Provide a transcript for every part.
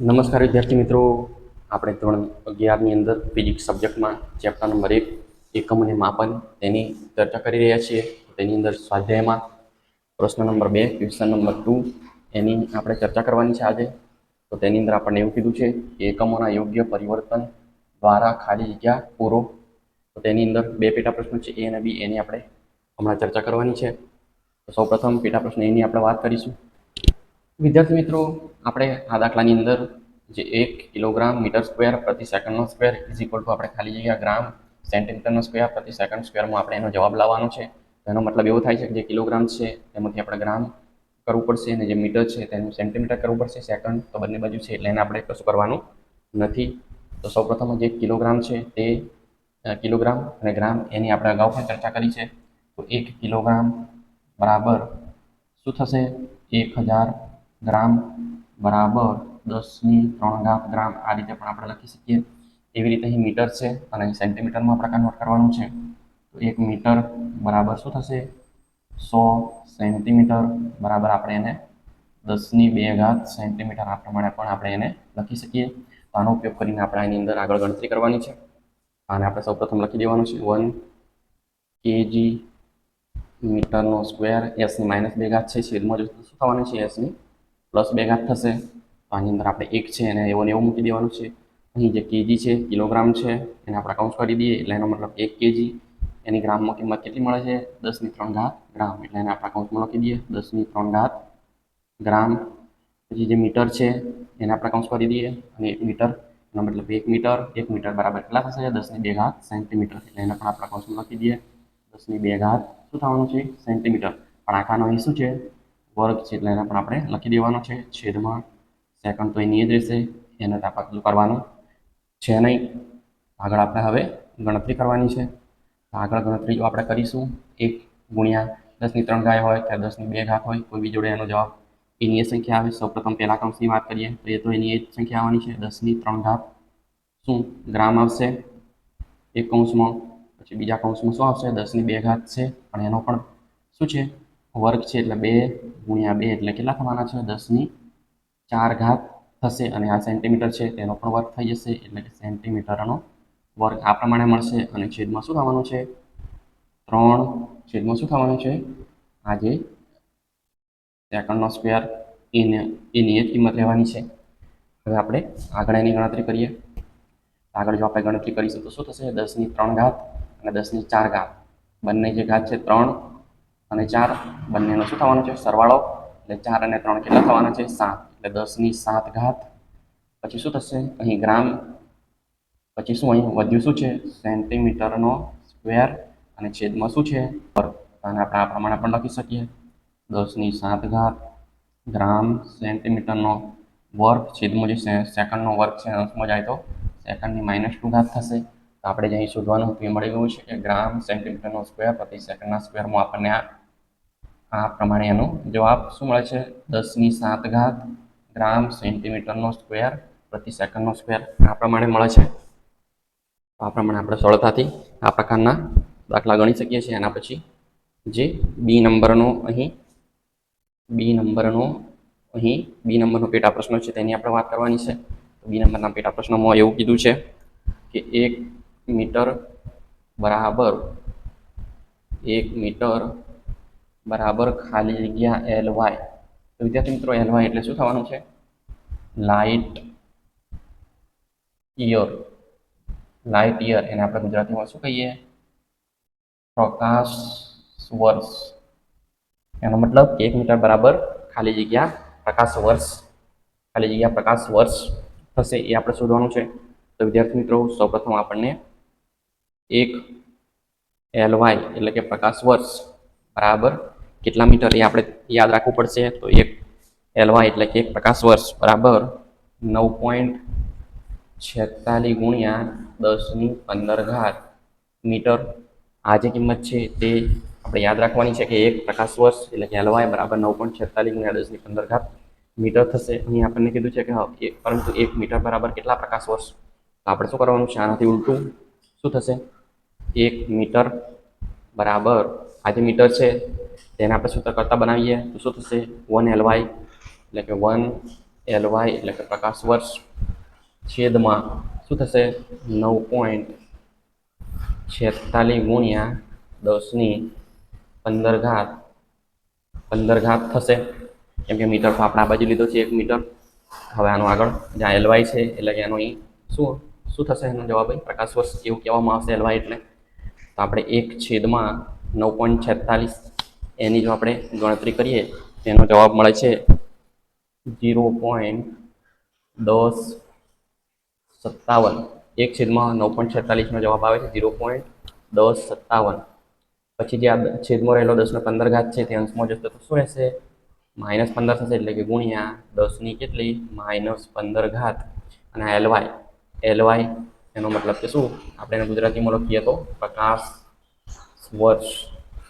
નમસ્કાર વિદ્યાર્થી મિત્રો. આપણે ધોરણ અગિયારની અંદર ફિઝિક્સ સબ્જેક્ટમાં ચેપ્ટર નંબર એક, એકમ અને માપન તેની ચર્ચા કરી રહ્યા છીએ. તેની અંદર સ્વાધ્યાયમાં પ્રશ્ન નંબર બે ક્વેશ્ચન નંબર ટુ એની આપણે ચર્ચા કરવાની છે આજે. તો તેની અંદર આપણને એવું કીધું છે કે એકમોના યોગ્ય પરિવર્તન દ્વારા ખાલી જગ્યા પૂરો. તો તેની અંદર બે પેટા પ્રશ્નો છે, એ અને બી એની આપણે હમણાં ચર્ચા કરવાની છે. તો સૌપ્રથમ પેટા પ્રશ્ન એની આપણે વાત કરીશું. વિદ્યાર્થી મિત્રો, આપણે આ દાખલાની અંદર જે એક કિલોગ્રામ મીટર સ્ક્વેર પ્રતિ સેકન્ડનો સ્ક્વેર ઇઝ ઇક્વલ ટુ આપણે ખાલી જગ્યા ગ્રામ સેન્ટીમીટરનો સ્ક્વેર પ્રતિ સેકન્ડ સ્ક્વેરમાં આપણે એનો જવાબ લાવવાનો છે. એનો મતલબ એવો થાય છે કે જે કિલોગ્રામ છે, તેમાંથી આપણે ગ્રામ કરવું પડશે અને જે મીટર છે, તેનું સેન્ટીમીટર કરવું પડશે સેકન્ડ. તો બંને બાજુ છે એટલે એને આપણે કશું કરવાનું નથી. તો સૌપ્રથમ જે કિલોગ્રામ છે, તે કિલોગ્રામ અને ગ્રામ એની આપણે અગાઉ પણ ચર્ચા કરી છે. તો એક કિલોગ્રામ બરાબર શું થશે? એક હજાર ગ્રામ બરાબર દસની ત્રણ ઘાત ગ્રામ આ રીતે પણ આપણે લખી શકીએ. એવી રીતે અહીં મીટર છે અને અહીં સેન્ટીમીટરમાં આપણે કન્વર્ટ કરવાનું છે. તો એક મીટર બરાબર શું થશે? સો સેન્ટીમીટર બરાબર આપણે એને દસની બે ઘાત સેન્ટીમીટર આ પ્રમાણે પણ આપણે એને લખી શકીએ. તો આનો ઉપયોગ કરીને આપણે આની અંદર આગળ ગણતરી કરવાની છે. આને આપણે સૌપ્રથમ લખી દેવાનું છે. વન કેજી મીટરનો સ્ક્વેર એસની માઇનસ બે ઘાત છે. છેદમાં જો શું થવાનું છે? એસની પ્લસ બે ઘાત થશે. તો આની અંદર આપણે એક છે એને એવો ને એવું મૂકી દેવાનું છે. અહીં જે કેજી છે કિલોગ્રામ છે, એને આપણે કાઉન્ટ કરી દઈએ. એટલે એનો મતલબ એક કેજી એની ગ્રામમાં કિંમત કેટલી મળે છે? દસની ત્રણ ઘાત ગ્રામ. એટલે એને આપણા કાઉન્ટમાં લખી દઈએ. દસની ત્રણ ઘાત ગ્રામ. પછી જે મીટર છે, એને આપણે કાઉન્ટ કરી દઈએ. અને એક મીટર, એનો મતલબ એક મીટર. એક મીટર બરાબર કેટલા થશે? દસની બે ઘાત સેન્ટીમીટર એટલે એને પણ આપણા કાઉન્ટમાં લખી દઈએ. દસની બે ઘાત શું થવાનું છે? સેન્ટીમીટર પણ આખાનો અહીં શું છે? વર્ગ છે એટલે એને પણ આપણે લખી દેવાનો છે. છેદમાં સેકન્ડ તો એની જ રહેશે. એને તો આપણે કરવાનું છે નહીં. આગળ આપણે હવે ગણતરી કરવાની છે. આગળ ગણતરી જો આપણે કરીશું, એક ગુણ્યા દસની ત્રણ ગાય હોય કે દસની બે ઘાત હોય, કોઈ બી જોડે એનો જવાબ એની એ સંખ્યા આવે. સૌપ્રથમ પહેલા કૌંસની વાત કરીએ, તો એ તો એની એ સંખ્યા આવવાની છે. દસની ત્રણ ઘાત શું ગ્રામ આવશે? એક કૌંસમાં. પછી બીજા કૌંસમાં શું આવશે? દસની બે ઘાત છે. પણ એનો પણ શું છે? વર્ગ છે એટલે બે ગુણ્યા બે એટલે કેટલા થવાના છે? દસની ચાર ઘાત થશે અને આ સેન્ટીમીટર છે તેનો પણ વર્ગ થઈ જશે એટલે કે સેન્ટીમીટરનો વર્ગ આ પ્રમાણે મળશે અને છેદમાં શું થવાનું છે? ત્રણ છેદમાં શું થવાનું છે? આ જે સેકન્ડનો સ્ક્વેર એને એની એક કિંમત લેવાની છે. હવે આપણે આગળ એની ગણતરી કરીએ. આગળ જો આપણે ગણતરી કરીશું તો શું થશે? દસની ત્રણ ઘાત અને દસની ચાર ઘાત. બંને જે ઘાત છે ત્રણ અને ચાર બંનેનો શું થવાનો છે? સરવાળો. એટલે ચાર અને ત્રણ કેટલા થવાના છે? સાત. એટલે દસની સાત ઘાત. પછી શું થશે? અહીં ગ્રામ. પછી શું? અહીં વધ્યું શું છે? સેન્ટીમીટરનો સ્ક્વેર અને છેદમાં શું છે? અને આપણે આ પ્રમાણે પણ લખી શકીએ. દસની સાત ઘાત ગ્રામ સેન્ટીમીટરનો વર્ગ. છેદમાં જે સેકન્ડનો વર્ગ છે, અંશમાં જાય તો સેકન્ડની માઇનસ ટુ ઘાત થશે. તો આપણે જે અહીં શોધવાનું હતું, એ મળી ગયું છે કે ગ્રામ સેન્ટીમીટરનો સ્ક્વેર પ્રતિ સેકન્ડના સ્ક્વેરમાં આપણને આ આ પ્રમાણે એનો જવાબ શું મળે છે? દસની સાત ઘાત ગ્રામ સેન્ટીમીટરનો સ્ક્વેર પ્રતિ સેકન્ડનો સ્ક્વેર આ પ્રમાણે મળે છે. આ પ્રમાણે આપણે સરળતાથી આ પ્રકારના દાખલા ગણી શકીએ છીએ. એના પછી જે બી નંબરનો અહીં બી નંબરનો અહીં બી નંબરનો પેટા પ્રશ્ન છે તેની આપણે વાત કરવાની છે. બી નંબરના પેટા પ્રશ્નમાં એવું કીધું છે કે એક મીટર બરાબર એક મીટર બરાબર ખાલી જગ્યા એલ વાય તો વિદ્યાર્થી મિત્રો એલ વાય એટલે શું થવાનું છે? લાઇટ યર લાઇટ યર એને આપણે ગુજરાતીમાં શું કહીએ? પ્રકાશ વર્ષ. એનો મતલબ કે એક મીટર બરાબર ખાલી જગ્યા પ્રકાશ વર્ષ. ખાલી જગ્યા પ્રકાશ વર્ષ થશે એ આપણે શોધવાનું છે. તો વિદ્યાર્થી મિત્રો, સૌપ્રથમ આપણને એક એલ વાય એટલે કે પ્રકાશ વર્ષ. બરાબર? કેટલા મીટર એ આપણે યાદ રાખવું પડશે? તો એક એલવા એટલે કે એક પ્રકાશ વર્ષ, બરાબર? નવ પોઈન્ટ છેતાલીસ ગુણ્યા દસની પંદર ઘાત મીટર. આ જે કિંમત છે તે આપણે યાદ રાખવાની છે કે એક પ્રકાશ વર્ષ એટલે કે એલવાય બરાબર નવ પોઈન્ટ છેતાલીસ ગુણ્યા દસની પંદર ઘાત મીટર થશે. અહીં આપણને કીધું છે કે પરંતુ એક મીટર બરાબર કેટલા પ્રકાશ વર્ષ? આપણે શું કરવાનું? છે આનાથી ઉલટું શું થશે? એક મીટર બરાબર. આ જે મીટર છે તેને આપણે સૂત્ર બનાવીએ. તો શું થશે? વન એલ વાય એટલે કે વન એલ વાય એટલે કે પ્રકાશ વર્ષ છેદમાં શું થશે? નવ પોઈન્ટ છેતાલીસ ગુણ્યા દસની પંદર ઘાત પંદર ઘાત થશે. કેમ કે મીટર તો આપણે આ બાજુ લીધો છે એક મીટર. હવે આનો આગળ જ્યાં એલવાય છે, એટલે કે એનો અહીં શું શું થશે એનો જવાબ પ્રકાશ વર્ષ એવું કહેવામાં આવશે એલવાય એટલે. તો આપણે એક છેદમાં નવ પોઈન્ટ છેતાલીસ એની જો આપણે ગણતરી કરીએ તો એનો જવાબ મળે છે ઝીરો પોઈન્ટ દસ સત્તાવન. એક છેદમાં નવ પોઈન્ટ છેતાલીસનો જવાબ આવે છે, ઝીરો પોઈન્ટ દસ સત્તાવન. પછી જે આ છેદમાં રહેલો દસનો પંદર ઘાત છે, તે અંશમાં જશે તો શું રહેશે? માઇનસ પંદર થશે એટલે કે ગુણ્યા દસની કેટલી? માઇનસ પંદર ઘાત અને એલવાય એલવાય એનો મતલબ કે શું? આપણે એને ગુજરાતીમાં લખીએ તો પ્રકાશ વર્ષ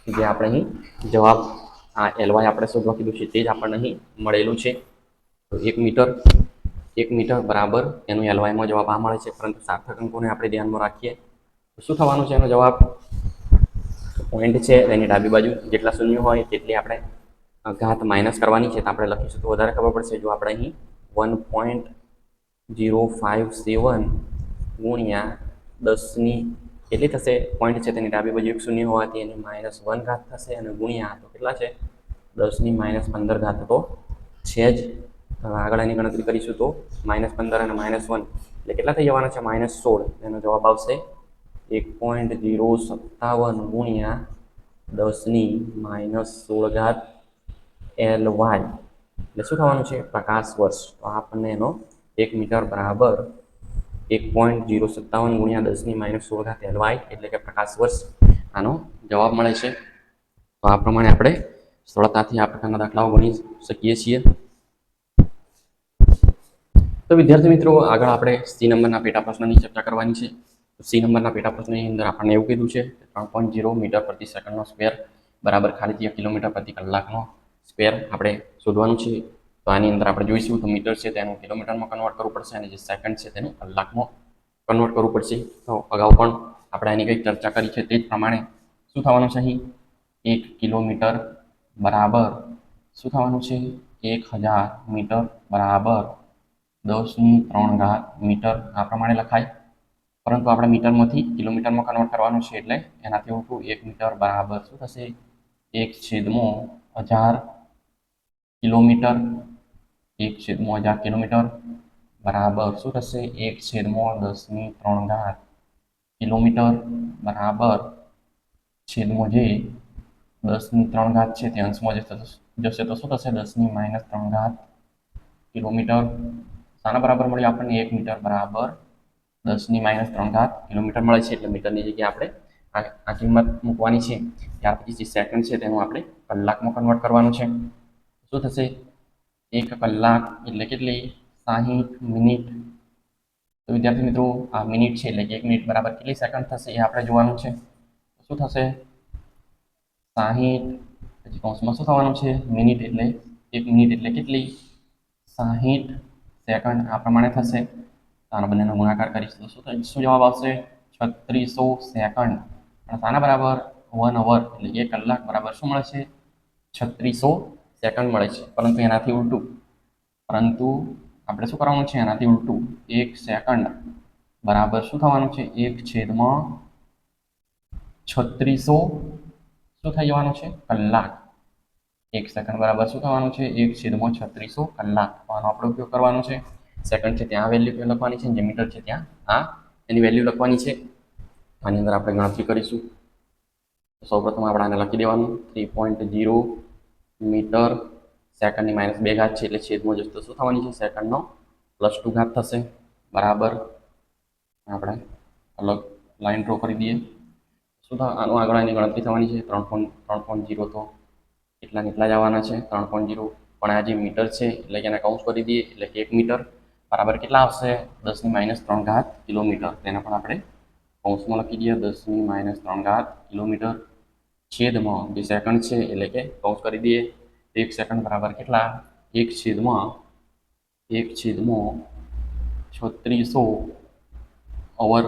જે આપણે અહીં જવાબ આ એલવાય આપણે શોધવા કીધું છે, તે જ આપણને અહીં મળેલું છે. તો એક મીટર એક મીટર બરાબર એનું એલવાયમાં જવાબ આ મળે છે, પરંતુ સાર્થક અંકોને આપણે ધ્યાનમાં રાખીએ. તો શું થવાનું છે એનો જવાબ? પોઈન્ટ છે એની ડાબી બાજુ, જેટલા શૂન્ય હોય તેટલી આપણે ઘાત માઇનસ કરવાની છે. તો આપણે લખીશું તો વધારે ખબર પડશે, જો આપણે અહીં one point zero five seven ગુણ્યા દસની કેટલી થશે? પોઈન્ટ છે તેની ડાબી બાજુ એક શૂન્ય હોવાથી એની માઇનસ વન ઘાત થશે અને ગુણ્યા તો કેટલા છે? દસની માઇનસ પંદર ઘાત તો છે જ. હવે આગળ એની ગણતરી કરીશું તો માઇનસ પંદર અને માઇનસ વન એટલે કેટલા થઈ જવાના છે? માઇનસ સોળ. એનો જવાબ આવશે એક પોઈન્ટ જીરો સત્તાવન ગુણ્યા દસની માઇનસ સોળ ઘાત એલ વાય એટલે શું થવાનું છે? પ્રકાશ વર્ષ. તો આપણને એનો એક મીટર બરાબર એક પોઈન્ટ જીરો સત્તાવન ગુણ્યા દસની માઇનસ સોળ ઘાત એલવાય એટલે કે પ્રકાશ વર્ષ. આનો જવાબ મળે છે. તો આ પ્રમાણે આપણે સરળતાથી આ પ્રકારના દાખલાઓ ગણી શકીએ છીએ. તો વિદ્યાર્થી મિત્રો, આગળ આપણે સી નંબરના પેટા પ્રશ્નની ચર્ચા કરવાની છે. સી નંબરના પેટા પ્રશ્નની અંદર આપણને એવું કીધું છે ત્રણ પોઈન્ટ જીરો મીટર પ્રતિ સેકન્ડનો સ્ક્વેર બરાબર ખાલી ત્યાં કિલોમીટર પ્રતિ કલાકનો સ્ક્વેર આપણે શોધવાનું છે. તો આની અંદર આપણે જોઈશું તો મીટર છે તેનું કિલોમીટરમાં કન્વર્ટ કરવું પડશે અને જે સેકન્ડ છે, તેનું કલાકમાં કન્વર્ટ કરવું પડશે. તો અગાઉ પણ આપણે આની કંઈક ચર્ચા કરી છે તે જ પ્રમાણે શું થવાનું છે અહીં? એક કિલોમીટર બરાબર શું થવાનું છે? એક હજાર મીટર બરાબર દસની ત્રણ ઘાત મીટર આ પ્રમાણે લખાય. પરંતુ આપણે મીટરમાંથી કિલોમીટરમાં કન્વર્ટ કરવાનું છે એટલે એનાથી ઉલટું એક મીટર બરાબર શું થશે? એક છેદમાં હજાર કિલોમીટર એક છેદમાં હજાર કિલોમીટર. બરાબર શું થશે? એક છેદમાં દસની ત્રણ ઘાત કિલોમીટર. બરાબર. છેદમાં જે દસની ત્રણ ઘાત છે તે અંશમાં જશે. તો શું થશે? દસની માઇનસ ત્રણ ઘાત કિલોમીટર. શાના બરાબર મળ્યું આપણને? એક મીટર. બરાબર. દસની માઇનસ ત્રણ ઘાત કિલોમીટર મળે છે એટલે મીટરની જગ્યાએ આપણે આ કિંમત મૂકવાની છે. ત્યાર પછી જે સેકન્ડ છે તેનું આપણે કલાકમાં કન્વર્ટ કરવાનું છે. શું થશે? એક કલાક એટલે કેટલી? સાહીઠ મિનિટ. તો વિદ્યાર્થી મિત્રો, આ મિનિટ છે એટલે કે એક મિનિટ બરાબર કેટલી સેકન્ડ થશે એ આપણે જોવાનું છે. શું થશે? સાહીઠ પછી કૌંસમાં શું થવાનું છે? મિનિટ એટલે એક મિનિટ એટલે કેટલી? સાહીઠ સેકન્ડ આ પ્રમાણે થશે. આના બંનેનો ગુણાકાર કરીશું. તો શું શું જવાબ આવશે? છત્રીસો સેકન્ડ. અને શાના બરાબર વન અવર એટલે એક કલાક બરાબર શું મળે છે છત્રીસો સેકન્ડ મળે છે. પરંતુ એનાથી ઉલટું. પરંતુ આપણે શું કરવાનું છે? એનાથી ઉલટું. એક સેકન્ડ બરાબર શું થવાનું છે? એક છેદમાં છત્રીસો શું થઈ જવાનું છે? કલાક. એક સેકન્ડ બરાબર શું થવાનું છે? એક છેદમાં છત્રીસો કલાક. આનો આપણે ઉપયોગ કરવાનો છે. સેકન્ડ છે ત્યાં વેલ્યુ લખવાની છે? જે મીટર છે ત્યાં. આ એની વેલ્યુ લખવાની છે. આની અંદર આપણે ગણતરી કરીશું. સૌપ્રથમ આપણે આને લખી દેવાનું. થ્રી પોઈન્ટ જીરો મીટર, સેકન્ડની માઇનસ બે ઘાત છે એટલે છેદમાં તો શું થવાની છે? સેકન્ડનો પ્લસ ટુ ઘાત થશે. બરાબર. આપણે અલગ લાઇન ડ્રો કરી દઈએ. શું થાય આનું આગળ એની ગણતરી થવાની છે? ત્રણ પોઈન્ટ ત્રણ પોઈન્ટ જીરો તો એટલા એટલા જ આવવાના છે? ત્રણ પોઈન્ટ જીરો પણ આ જે મીટર છે, એટલે કે એને કાઉન્ટ કરી દઈએ, એટલે કે એક મીટર. બરાબર કેટલા આવશે? દસની માઇનસ ત્રણ ઘાત કિલોમીટર. તેને પણ આપણે કૌંસમાં લખી દઈએ. દસની માઇનસ ત્રણ ઘાત કિલોમીટર. છેદમાં જે સેકન્ડ છે એટલે કે કૌંસ કરી દઈએ. એક સેકન્ડ બરાબર કેટલા? એક છેદમાં એક છેદમાં છત્રીસો અવર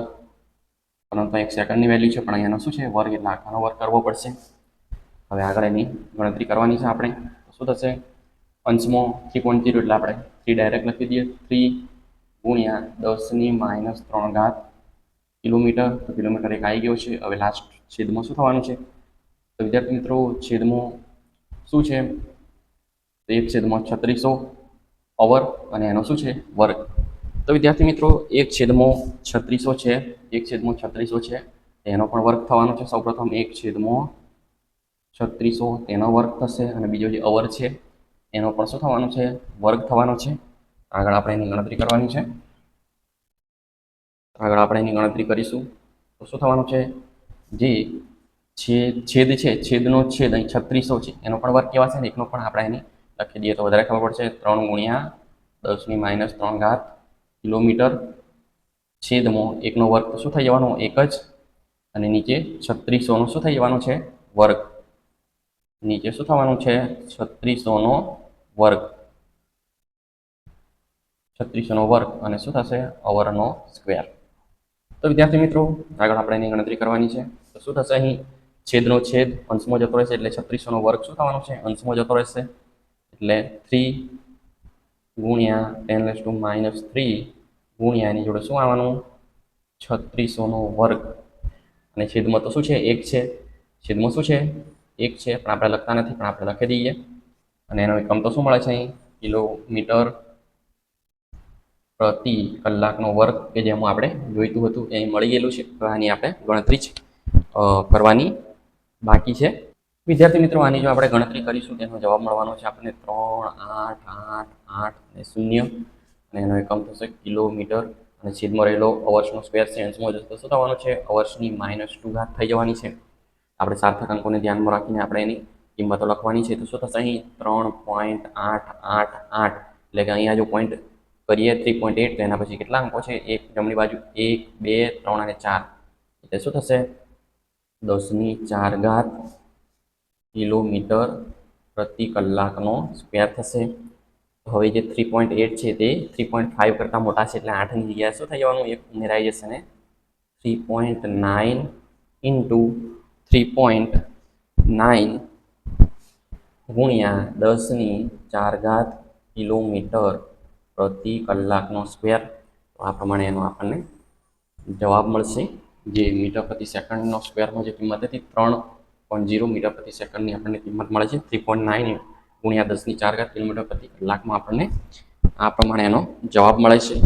પરંતુ એક સેકન્ડની વેલ્યુ છે, પણ અહીંયાનો શું છે? વર્ગ એટલે આખાનો વર્ગ કરવો પડશે. હવે આગળ એની ગણતરી કરવાની છે આપણે. શું થશે? અંશમાં થ્રી પોઈન્ટ જીરો એટલે આપણે થ્રી ડાયરેક્ટ લખી દઈએ. થ્રી ગુણ્યા દસની માઇનસ ત્રણ ઘાત કિલોમીટર. તો કિલોમીટર એક આવી ગયો છે. હવે લાસ્ટ છેદમાં શું થવાનું છે? તો વિદ્યાર્થી મિત્રો, છેદમાં શું છે? એક છેદમાં છત્રીસો, અવર અને એનો શું છે? વર્ગ. તો વિદ્યાર્થી મિત્રો, એક છેદમાં છત્રીસો છે, એક છેદમાં છત્રીસો છે એનો પણ વર્ગ થવાનો છે. સૌપ્રથમ એક છેદમાં છત્રીસો, તેનો વર્ગ થશે અને બીજો જે અવર છે, એનો પણ શું થવાનો છે? વર્ગ થવાનો છે. આગળ આપણે એની ગણતરી કરવાની છે. આગળ આપણે એની ગણતરી કરીશું. તો શું થવાનું છે? જે છેદ છેદ છે, છેદનો છેદ અહીં છત્રીસો છે. એનો પણ વર્ગ કેવા છે ને? એકનો પણ આપણે એને લખી દઈએ તો વધારે ખબર પડશે. ત્રણ ગુણ્યા દસની માઇનસ ત્રણ ઘાત કિલોમીટર છેદમાં એકનો વર્ગ શું થઈ જવાનો? એક જ. અને નીચે છત્રીસોનો શું થઈ જવાનો છે? વર્ગ. નીચે શું થવાનું છે? છત્રીસોનો વર્ગ. છત્રીસોનો વર્ગ અને શું થશે? અવરનો સ્ક્વેર તો વિદ્યાર્થી મિત્રો, આગળ આપણે એની ગણતરી કરવાની છે. તો શું થશે અહીં? છેદનો છેદ અંશમાં જતો રહેશે એટલે છત્રીસોનો વર્ગ શું થવાનો છે? અંશમાં જતો રહેશે એટલે થ્રી ગુણ્યા ten less two minus three ગુણ્યા એની જોડે શું આવવાનું? છત્રીસોનો વર્ગ. અને છેદમાં તો શું છે? એક છે. છેદમાં શું છે? એક છે. પણ આપણે લખતા નથી, પણ આપણે લખી દઈએ. અને એનો એકમ તો શું મળે છે અહીં? કિલોમીટર પ્રતિ કલાકનો વર્ગ, કે જેમાં આપણે જોઈતું હતું, એ મળી ગયેલું છે. આની આપણે ગણતરી જ કરવાની બાકી છે? વિદ્યાર્થી મિત્રો, આની જો આપણે ગણતરી કરીશું, તેનો જવાબ મળવાનો છે આપણને ત્રણ, આઠ આઠ આઠ અને શૂન્ય. અને એનો એકમ થશે કિલોમીટર. અને છેદમાં રહેલો અવર્સનો સ્ક્વેર જશે શું થવાનો છે? અવર્સની માઇનસ ટુ ઘાત થઈ જવાની છે. આપણે સાર્થક અંકોને ધ્યાનમાં રાખીને આપણે એની કિંમતો લખવાની છે. તો શું થશે અહીં? ત્રણ પોઈન્ટ આઠ આઠ આઠ. એટલે કે અહીંયા જો પોઈન્ટ કરીએ થ્રી પોઈન્ટ એટ એના પછી કેટલા અંકો છે? એક જમણી બાજુ એક, બે, ત્રણ અને ચાર. એટલે શું થશે? દસની ચાર ઘાત કિલોમીટર પ્રતિ કલાકનો સ્ક્વેર થશે. હવે જે થ્રી પોઈન્ટ એટ છે તે થ્રી પોઈન્ટ ફાઇવ કરતાં મોટા છે એટલે આઠની જગ્યાએ શું થઈ જવાનું? એક ઉમેરાઈ જશે ને. Three point nine into three point nine ગુણ્યા દસની ચાર ઘાત કિલોમીટર પ્રતિ કલાકનો સ્ક્વેર આ પ્રમાણે એનો આપણને જવાબ મળશે. જે મીટર પ્રતિ સેકન્ડનો સ્ક્વેરમાં જે કિંમત હતી ત્રણ પોઈન્ટ જીરો મીટર પ્રતિ સેકન્ડની આપણને કિંમત મળે છે. થ્રી પોઈન્ટ નાઇન ગુણ્યા દસની ચાર ઘાત કિલોમીટર પ્રતિ કલાકમાં આપણને આ પ્રમાણે એનો જવાબ મળે છે.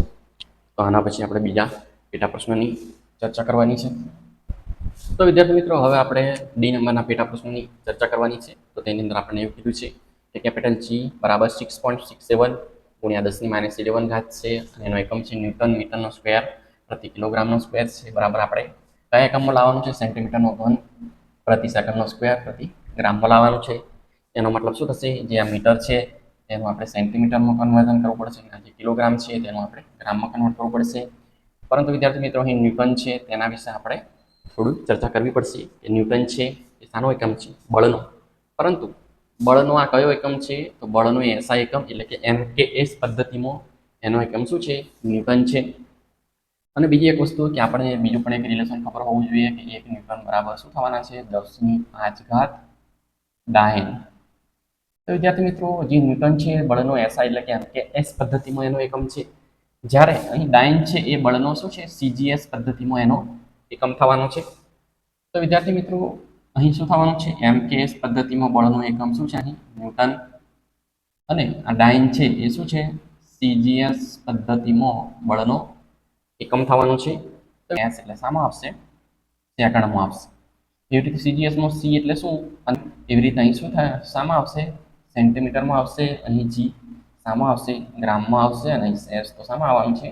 તો આના પછી આપણે બીજા પેટા પ્રશ્નની ચર્ચા કરવાની છે. તો વિદ્યાર્થી મિત્રો, હવે આપણે ડી નંબરના પેટા પ્રશ્નોની ચર્ચા કરવાની છે. તો તેની અંદર આપણને એવું કીધું છે કે કેપિટલ જી બરાબર સિક્સ પોઈન્ટ સિક્સ સેવન ગુણ્યા દસની માઇનસ ઇલેવન ઘાત છે અને એનો એકમ છે ન્યૂટન મીટરનો સ્ક્વેર. પ્રતિ કિલોગ્રામનો સ્ક્વેર છે, બરાબર આપણે. કયા એકમમાં લાવવાનું છે? સેન્ટીમીટરનો ઘન પ્રતિ સેકન્ડનો સ્ક્વેર પ્રતિ ગ્રામમાં લાવવાનું છે. એનો મતલબ શું થશે? જે આ મીટર છે, તેનું આપણે સેન્ટીમીટરમાં કન્વર્ઝન કરવું પડશે. આ જે કિલોગ્રામ છે, તેનું આપણે ગ્રામમાં કન્વર્ટ કરવું પડશે. પરંતુ વિદ્યાર્થી મિત્રો, અહીં ન્યૂટન છે, તેના વિશે આપણે થોડું ચર્ચા કરવી પડશે. કે ન્યૂટન છે, એ શાનો એકમ છે? બળનો. પરંતુ બળનો આ કયો એકમ છે? તો બળનો એસઆઈ એકમ, એટલે કે એમ કે એસ પદ્ધતિમાં એનો એકમ શું છે? ન્યૂટન છે. અને બીજી એક વસ્તુ કે આપણે બીજું પણ એક રિલેશન ખબર હોવું જોઈએ કે એક ન્યૂટન બરાબર શું થવાના છે? દસની પાંચ ઘાત ડાયન તો વિદ્યાર્થી મિત્રો, જે ન્યૂટન છે, બળનો એસઆઈ એટલે કે એમ કે એસ પદ્ધતિમાં એનો એકમ છે. જ્યારે અહીં ડાયન છે, એ બળનો શું છે? સીજીએસ પદ્ધતિમાં એનો એકમ થવાનો છે. તો વિદ્યાર્થી મિત્રો, અહીં શું થવાનું છે? એમ કે એસ પદ્ધતિમાં બળનો એકમ શું છે અહીં? ન્યૂટન. અને આ ડાયન છે, એ શું છે? સીજીએસ પદ્ધતિમાં બળનો એકમ થવાનું છે. એસ એટલે શામાં આવશે. સેકન્ડમાં આવશે. એવી રીતે સીજીએસમાં સી એટલે શું? અને એવી રીતે અહીં શું થાય? શામાં આવશે, સેન્ટીમીટરમાં આવશે, અહીં જી શામાં આવશે, ગ્રામમાં આવશે અને અહીં એસ તો શામાં આવવાનું છે?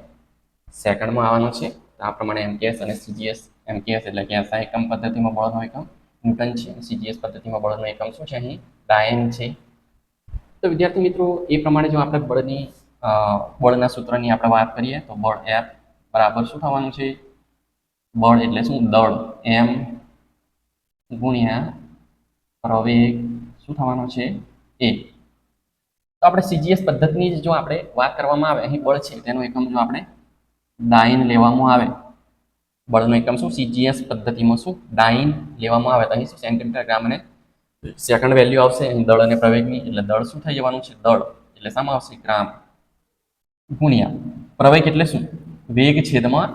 સેકન્ડમાં આવવાનું છે. આ પ્રમાણે એમકેએસ અને સીજીએસ એમકેએસ એટલે કે એસઆઈ એકમ પદ્ધતિમાં બળનો એકમ ન્યૂટન છે. સીજીએસ પદ્ધતિમાં બળનો એકમ શું છે અહીં? ડાયન છે. તો વિદ્યાર્થી મિત્રો, એ પ્રમાણે જો આપણે બળની બળના સૂત્રની આપણે વાત કરીએ, તો બળ એફ બરાબર શું થવાનું છે? બળ એટલે શું? દળ. એમ ગુણ્યા પ્રવેગ શું થવાનો છે? એ. તો આપણે સીજીએસ પદ્ધતિની જ આપણે વાત કરવામાં આવે, અહીં બળ છે, તેનો એકમ જો આપણે ડાઇન લેવામાં આવે, બળનો એકમ શું? સીજીએસ પદ્ધતિમાં શું? ડાઇન લેવામાં આવે. તો અહીં શું? સેન્ટીમીટર અને સેકન્ડ વેલ્યુ આવશે. અહીં દળ અને પ્રવેગની, એટલે દળ શું થઈ જવાનું છે? દળ. એટલે શામાં આવશે ગ્રામ ગુણ્યા. પ્રવેગ એટલે શું? વેગ છેદમાં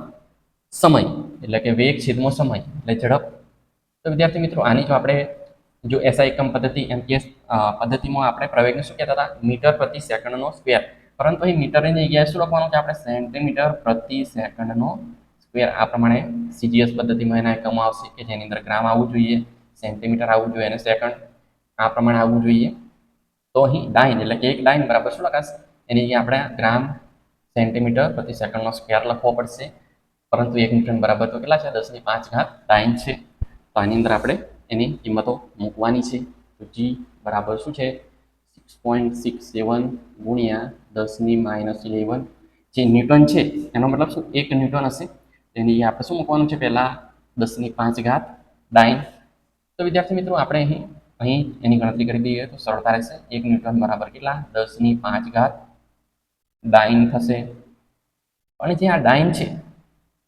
સમય, એટલે કે વેગ છેદમાં સમય, એટલે ઝડપ. તો વિદ્યાર્થી મિત્રો, આની જો આપણે જો એસઆઈ એકમ પદ્ધતિ એમપીએસ પદ્ધતિમાં આપણે પ્રવેગને શું કહેતા હતા? મીટર પ્રતિ સેકન્ડનો સ્ક્વેર. પરંતુ અહીં મીટરની જગ્યાએ શું લખવાનું છે? આપણે સેન્ટીમીટર પ્રતિ સેકન્ડનો સ્ક્વેર. આ પ્રમાણે સીજીએસ પદ્ધતિમાં એના એકમો આવશે કે જેની અંદર ગ્રામ આવવું જોઈએ, સેન્ટીમીટર આવવું જોઈએ અને સેકન્ડ. આ પ્રમાણે આવવું જોઈએ. તો અહીં ડાઇન, એટલે કે એક ડાઇન બરાબર શું લખાશે? એની આપણે ગ્રામ સેન્ટીમીટર પ્રતિ સેકન્ડનો સ્ક્વેર લખવો પડશે. પરંતુ એક ન્યૂટન બરાબર તો કેટલા છે? દસની પાંચ ઘાત ડાઇન છે. તો આની અંદર આપણે એની કિંમતો મૂકવાની છે. તો જી બરાબર શું છે? સિક્સ પોઈન્ટ સિક્સ સેવન ગુણ્યા દસની માઇનસ ઇલેવન જે ન્યૂટન છે, એનો મતલબ શું? એક ન્યૂટન હશે. તેની આપણે શું મૂકવાનું છે પહેલાં? દસની પાંચ ઘાત ડાઇન તો વિદ્યાર્થી મિત્રો, આપણે અહીં અહીં એની ગણતરી કરી દઈએ તો સરળતા રહેશે. એક ન્યૂટન બરાબર કેટલા? દસની પાંચ ઘાત ડાઇન થશે. અને જે આ ડાઇન છે,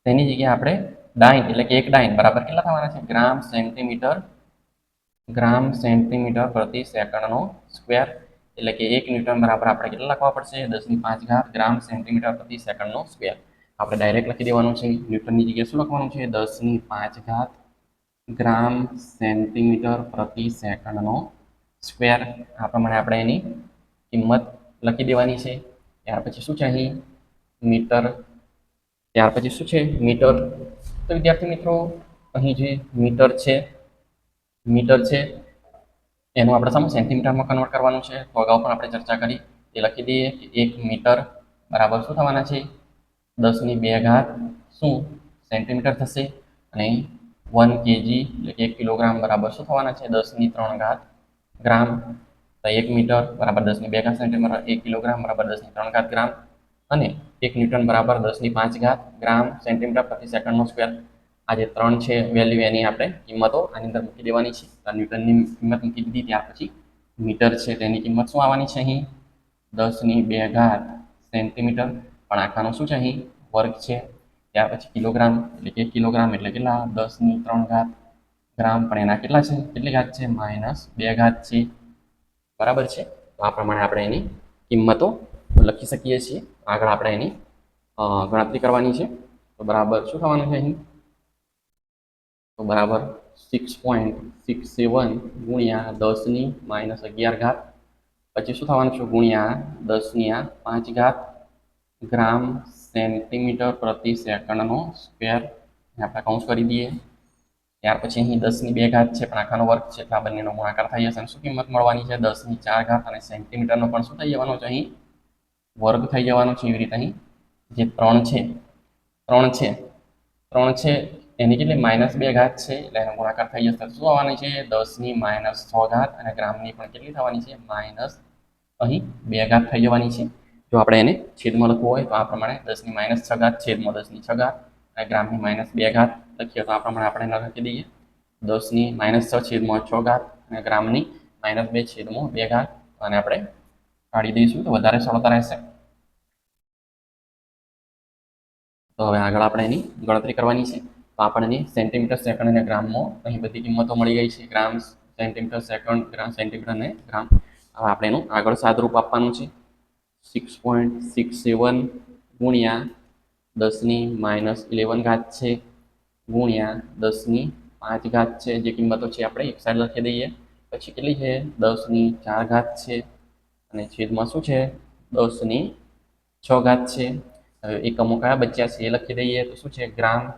તેની જગ્યાએ આપણે ડાઇન એટલે કે એક ડાઇન બરાબર કેટલા થવાના છે? ગ્રામ સેન્ટીમીટર ગ્રામ સેન્ટીમીટર પ્રતિ સેકન્ડનો સ્ક્વેર એટલે કે એક ન્યૂટન બરાબર આપણે કેટલા લખવા પડશે? દસની પાંચ ઘાત ગ્રામ સેન્ટીમીટર પ્રતિ સેકન્ડનો સ્ક્વેર. આપણે ડાયરેક્ટ લખી દેવાનું છે, ન્યૂટનની જગ્યાએ શું લખવાનું છે? દસની પાંચ ઘાત ગ્રામ સેન્ટીમીટર પ્રતિ સેકન્ડનો સ્ક્વેર. આ પ્રમાણે આપણે એની કિંમત લખી દેવાની છે. ત્યાર પછી શું છે અહીં? મીટર. ત્યાર પછી શું છે? મીટર. તો વિદ્યાર્થી મિત્રો, અહીં જે મીટર છે મીટર છે, એનું આપણે સામે સેન્ટીમીટરમાં કન્વર્ટ કરવાનું છે. તો અગાઉ પણ આપણે ચર્ચા કરી. એ લખી દઈએ કે એક મીટર બરાબર શું થવાના છે? દસની બે ઘાત શું? સેન્ટીમીટર થશે. અને વન કેજી એટલે કે એક કિલોગ્રામ બરાબર શું થવાના છે? દસની ત્રણ ઘાત ગ્રામ એક મીટર બરાબર દસની બે ઘાત સેન્ટીમીટર, એક કિલોગ્રામ બરાબર દસની ત્રણ ઘાત ગ્રામ અને એક ન્યૂટન બરાબર દસની પાંચ ઘાત ગ્રામ સેન્ટીમીટર પ્રતિ સેકન્ડનો સ્ક્વેર. આ જે ત્રણ છે વેલ્યુ એની આપણે કિંમતો આની અંદર મૂકી દેવાની છે. ન્યૂટનની કિંમત મૂકી દીધી ત્યાર પછી મીટર છે તેની કિંમત શું આવવાની છે અહીં? દસની બે ઘાત સેન્ટીમીટર. પણ આખાનો શું છે અહીં? વર્ગ છે. ત્યાર પછી કિલોગ્રામ એટલે કે કિલોગ્રામ એટલે કેટલા? દસની ત્રણ ઘાત ગ્રામ. પણ એના કેટલા છે? કેટલી ઘાત છે? માઇનસ બે ઘાત છે. બરાબર છે? તો આ પ્રમાણે આપણે એની કિંમતો લખી શકીએ છીએ. આગળ આપણે એની ગણતરી કરવાની છે. તો બરાબર શું થવાનું છે અહીં? તો બરાબર સિક્સ પોઈન્ટ સિક્સ સેવન ગુણ્યા દસની માઇનસ અગિયાર ઘાત. પછી શું થવાનું છે? ગુણ્યા દસની આ પાંચ ઘાત ગ્રામ સેન્ટીમીટર પ્રતિ સેકન્ડનો સ્ક્વેર. આપણે કાઉન્ટ કરી દઈએ. ત્યાર પછી અહીં દસની બે ઘાત છે, પણ આખાનો વર્ગ છે, એટલે આ બંનેનો ગુણાકાર થઈ જશે. અને શું કિંમત મળવાની છે? દસની ચાર ઘાત અને સેન્ટીમીટરનો પણ શું થઈ જવાનો છે અહીં? વર્ગ થઈ જવાનો છે એવી રીતે અહીં. જે ત્રણ છે ત્રણ છે ત્રણ છે, એની કેટલી? માઇનસ બે ઘાત છે, એટલે એનો ગુણાકાર થઈ જશે. શું આવવાની છે? દસની માઇનસ છ ઘાત અને ગ્રામની પણ કેટલી થવાની છે? માઇનસ અહીં બે ઘાત થઈ જવાની છે. જો આપણે એને છેદમાં લખવું હોય, તો આ પ્રમાણે દસની માઇનસ છ ઘાત, છેદમાં દસની છ ઘાત અને ગ્રામની માઇનસ બે ઘાત. લખીએ તો આ પ્રમાણે આપણે લખી દઈએ. દસની માઇનસ છ છેદમાં છ ઘાત અને ગ્રામની માઇનસ બે છેદમાં બે ઘાત. અને આપણે કાઢી દઈશું તો વધારે સરળતા રહેશે. તો હવે આગળ આપણે એની ગણતરી કરવાની છે. તો આપણને સેન્ટીમીટર સેકન્ડ અને ગ્રામમાં અહીં બધી કિંમતો મળી ગઈ છે. Gram centimetre second gram centimetre અને ગ્રામ. હવે આપણે એનું આગળ સાદરૂપ આપવાનું છે. સિક્સ પોઈન્ટ સિક્સ સેવન ગુણ્યા દસની માઇનસ ઇલેવન ઘાત છે ગુણ્યા દસની પાંચ ઘાત છે, જે કિંમતો છે આપણે એક સાઈડ લખી દઈએ. પછી કેટલી છે? દસની ચાર ઘાત છે. અને છેદમાં શું છે? દસની છ ઘાત છે. હવે એકમો કયા બચ્યા છે એ લખી દઈએ. તો શું છે? ગ્રામ.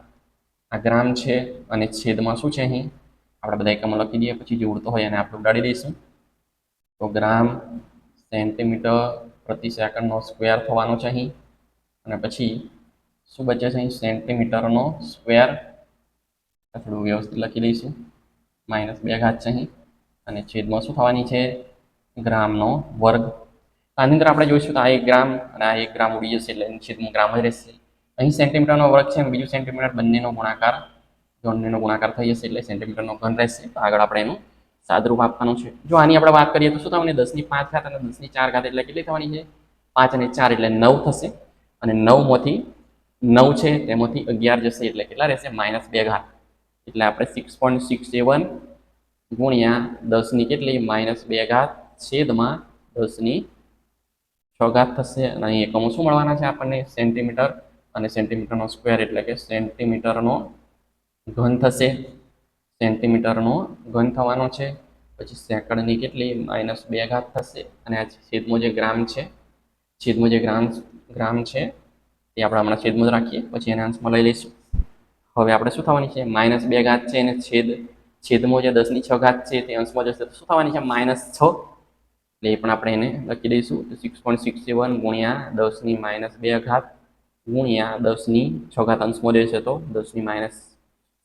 આ ગ્રામ છે અને છેદમાં શું છે અહીં? આપણે બધા એકમો લખી દઈએ, પછી જે ઉડતો હોય એને આપણે ઉડાડી દઈશું. તો ગ્રામ સેન્ટીમીટર પ્રતિ સેકન્ડનો સ્ક્વેર થવાનો છે અહીં. અને પછી શું બચે છે અહીં સેન્ટીમીટરનો સ્ક્વેર થોડું વ્યવસ્થિત લખી દઈશું. માઇનસ બે ઘાત છે અહીં અને છેદમાં શું થવાની છે? ગ્રામનો વર્ગ. આની અંદર આપણે જોઈશું તો આ એક ગ્રામ અને આ એક ગ્રામ ઉડી જશે એટલે છેદમાં ગ્રામ જ રહેશે. અહીં સેન્ટીમીટરનો વર્ગ છે બીજું સેન્ટીમીટર બંનેનો ગુણાકાર બંનેનો ગુણાકાર થઈ જશે એટલે સેન્ટીમીટરનો ઘન રહેશે. તો આગળ આપણે એનું સાદરૂપ આપવાનું છે. જો આની આપણે વાત કરીએ તો શું થવાની દસની પાંચ ઘાત અને દસની ચાર ઘાત એટલે કેટલી થવાની છે? પાંચ અને ચાર એટલે નવ થશે અને નવમાંથી નવ છે, તેમાંથી અગિયાર જશે એટલે કેટલા રહેશે? માઇનસ બે ઘાત. એટલે આપણે સિક્સ પોઈન્ટ સિક્સ સેવન ગુણ્યા દસની કેટલી? માઇનસ બે ઘાત છેદમાં દસની છ ઘાત થશે. અને અહીં એકમો શું મળવાના છે આપણને? સેન્ટીમીટર અને સેન્ટીમીટરનો સ્ક્વેર એટલે કે સેન્ટીમીટરનો ઘન થશે. સેન્ટીમીટરનો ઘન થવાનો છે. પછી સેકન્ડની કેટલી? માઇનસ બે ઘાત થશે. અને આ છેદમાં જે ગ્રામ છે, છેદમાં જે ગ્રામ ગ્રામ છે તે આપણે હમણાં છેદમાં જ રાખીએ, પછી એને અંશમાં લઈ લઈશું. હવે આપણે શું થવાની છે? માઇનસ બે ઘાત છે એને છેદ, છેદમાં જે દસની છ ઘાત છે તે અંશમાં જશે. તો શું થવાની છે? માઇનસ છ. એટલે એ પણ આપણે એને લખી દઈશું. સિક્સ પોઈન્ટ સિક્સ સેવન ગુણ્યા દસની માઇનસ બે ઘાત ગુણ્યા દસની છ ઘાત અંશમાં જશે તો દસની માઇનસ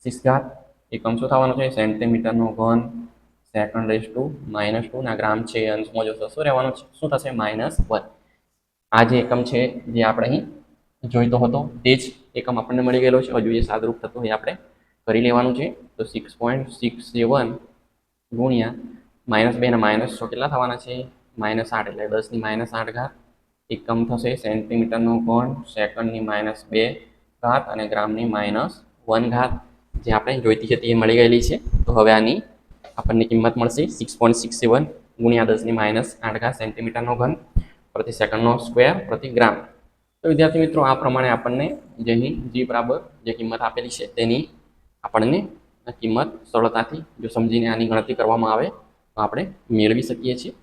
સિક્સ ઘાત. એકમ શું થવાનું છે? સેન્ટીમીટરનો ઘન second raise to minus two ના ગ્રામ છે અંશમાં જશે. શું રહેવાનું છે? શું થશે? Minus one. આ જે એકમ છે, જે આપણે અહીં જોઈતો હતો. તે જ એકમ આપણને મળી ગયેલો છે. હજુ એ સાદરૂપ થતો હોય આપણે કરી લેવાનું છે. તો સિક્સ પોઈન્ટ સિક્સ સેવન ગુણ્યા માઇનસ બે અને માઇનસ છ કેટલા થવાના છે? માઇનસ આઠ એટલે દસની માઇનસ આઠ ઘાત એકમ થશે. સેન્ટીમીટરનો કોણ? સેકન્ડની માઇનસ બે ઘાત અને ગ્રામની માઇનસ વન ઘાત. જે આપણે જોઈતી હતી એ મળી ગયેલી છે. તો હવે આની આપણને કિંમત મળશે સિક્સ પોઈન્ટ સિક્સ સેવન ગુણ્યા દસની માઇનસ આઠ ઘાત સેન્ટીમીટરનો ઘન પ્રતિ સેકન્ડનો સ્ક્વેર પ્રતિ ગ્રામ તો વિદ્યાર્થી મિત્રો, આ પ્રમાણે આપણને જે જી બરાબર, જે કિંમત આપેલી છે, તેની આપણને કિંમત સરળતાથી જો સમજીને આની ગણતરી કરવામાં આવે, તો આપણે મેળવી શકીએ છીએ.